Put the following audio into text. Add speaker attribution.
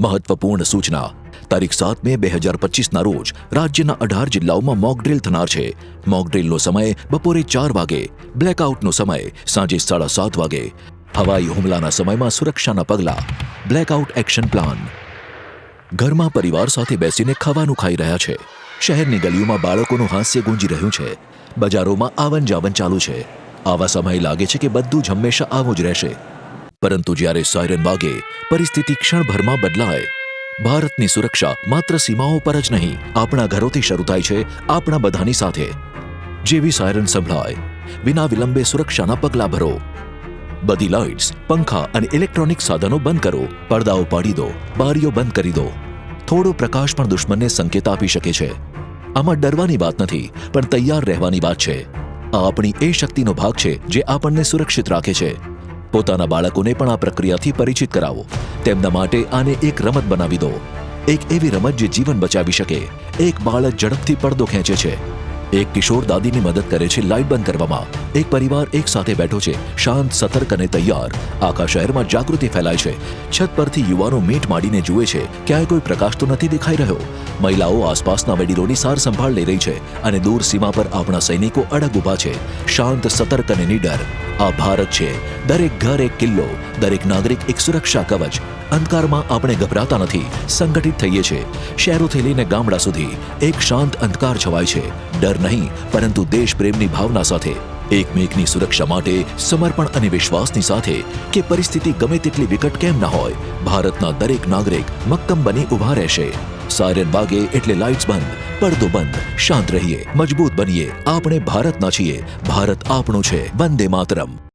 Speaker 1: મહત્વપૂર્ણ સૂચના. તારીખ સાત મે બે હજાર પચીસના રોજ રાજ્યના અઢાર જિલ્લાઓમાં મોકડ્રીલ થનાર છે. મોકડ્રીલનો સમય બપોરે ચાર વાગે, બ્લેકઆઉટનો સમય સાંજે સાડા સાત વાગે. હવાઈ હુમલાના સમયમાં સુરક્ષાના પગલાં, બ્લેકઆઉટ એક્શન પ્લાન. ઘરમાં પરિવાર સાથે બેસીને ખાવાનું ખાઈ રહ્યા છે. શહેરની ગલીઓમાં બાળકોનું હાસ્ય ગુંજી રહ્યું છે. બજારોમાં આવન જાવન ચાલુ છે. આવા સમયે લાગે છે કે બધું જ હંમેશા આવું જ રહેશે. પરંતુ જ્યારે સાયરન વાગે, પરિસ્થિતિ ક્ષણભરમાં બદલાય. ભારતની સુરક્ષા માત્ર સીમાઓ પર જ નહીં, આપણા ઘરોથી શરૂ થાય છે આપણા બધાની સાથે. જેવી સાયરન સંભળાય, વિના વિલંબે સુરક્ષાના પગલાં ભરો. બધી લાઇટ્સ પંખા અને ઇલેક્ટ્રોનિક સાધનો બંધ કરો, પડદાઓ પાડી દો, બારીઓ બંધ કરી દો. થોડો પ્રકાશ પણ દુશ્મનને સંકેત આપી શકે છે. આમાં ડરવાની વાત નથી, પણ તૈયાર રહેવાની વાત છે. આ આપણી એ શક્તિનો ભાગ છે જે આપણને સુરક્ષિત રાખે છે. પોતાના બાળકોને પણ આ પ્રક્રિયાથી પરિચિત કરાવો. તેમના માટે આને એક રમત બનાવી દો. એક એવી રમત જે જીવન બચાવી શકે. એક બાળક ઝડપથી પડદો ખેંચે છે. એક કિશોર દાદીની મદદ કરે છે લાઇટ બંધ કરવામાં. એક પરિવાર એક સાથે બેઠો છે. શાંત, સતર્ક અને તૈયાર. આખા શહેરમાં જાગૃતિ ફેલાય છે. છત પરથી યુવાનો મીટ માંડીને જુએ છે. ક્યાંય કોઈ પ્રકાશ તો નથી દેખાઈ રહ્યો. મહિલાઓ આસપાસના વડીલોની સાર સંભાળ લઈ રહી છે અને દૂર સીમા પર આપણા સૈનિકો અડગ ઊભા છે. શાંત, સતર્ક અને નીડર. આ ભારત છે. દરેક ઘર એક કિલ્લો, દરેક નાગરિક એક સુરક્ષા કવચ. અંધકારમાં આપણે ગભરાતા નથી. સંગઠિત થઈએ છીએ શહેરોથી લઈને ગામડા સુધી એક શાંત અંધકાર છવાય છે. ડર નહીં, પરંતુ દેશપ્રેમની ભાવના સાથે. એકમેકની સુરક્ષા માટે સમર્પણ અને વિશ્વાસની સાથે કે પરિસ્થિતિ ગમે તેટલી વિકટ કેમ ન હોય, ભારતના દરેક નાગરિક મક્કમ બની ઊભા રહેશે. સાયરન વાગે એટલે લાઇટ્સ બંધ, પડદો બંધ, શાંત રહીએ, મજબૂત બનીએ, આપણે ભારતના છીએ, ભારત આપણું છે, વંદે માતરમ.